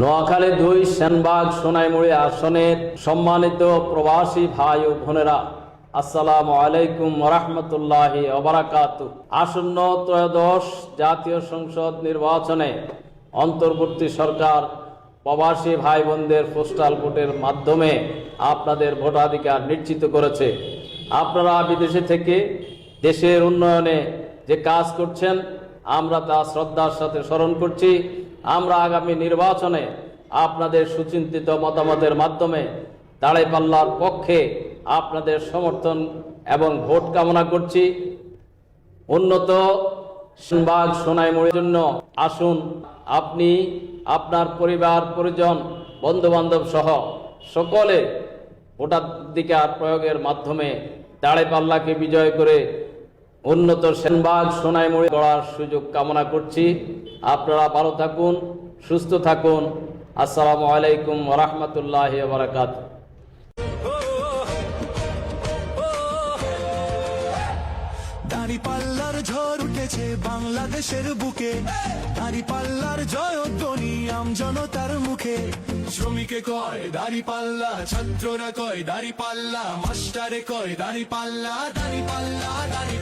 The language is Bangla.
নোয়াখালী দুই সেনবাগ সোনাইমুড়ি আসনের সম্মানিত প্রবাসী ভাই ও বোনেরা, আসসালামু আলাইকুম রহমতুল্লাহি অবরাকাত আসন্ন ত্রয়োদশ জাতীয় সংসদ নির্বাচনে অন্তর্বর্তী সরকার প্রবাসী ভাই বোনদের পোস্টাল ভোটের মাধ্যমে আপনাদের ভোটাধিকার নিশ্চিত করেছে। আপনারা বিদেশে থেকে দেশের উন্নয়নে যে কাজ করছেন, আমরা তা শ্রদ্ধার সাথে স্মরণ করছি। আমরা আগামী নির্বাচনে আপনাদের সুচিন্তিত মতামতের মাধ্যমে দাঁড়াইপাল্লার পক্ষে আপনাদের সমর্থন এবং ভোট কামনা করছি। উন্নত সংবাদ সোনাইমুড়ির জন্য আসুন আপনি, আপনার পরিবার, পরিজন বন্ধু বান্ধব সহ সকলে ভোটাধিকার প্রয়োগের মাধ্যমে দাঁড়াইপাল্লাকে বিজয় করে উন্নত সেনবাগ সোনাইমুড়ি গড়ার সুযোগ কামনা করছি। আপনারা ভালো থাকুন, সুস্থ থাকুন। আসসালামু আলাইকুম রহমতুল্লাহ বারাকাত দাড়ি পাল্লার ঝড় উঠেছে বাংলাদেশের বুকে। দাড়ি পাল্লার জয়ধ্বনি আম জনতার মুখে। শ্রমিকে কয়, দাড়ি পাল্লা, ছাত্ররা কয়, দাড়ি পাল্লা, মাস্টারে কয়, দাড়ি পাল্লা দাড়ি পাল্লা, দাড়ি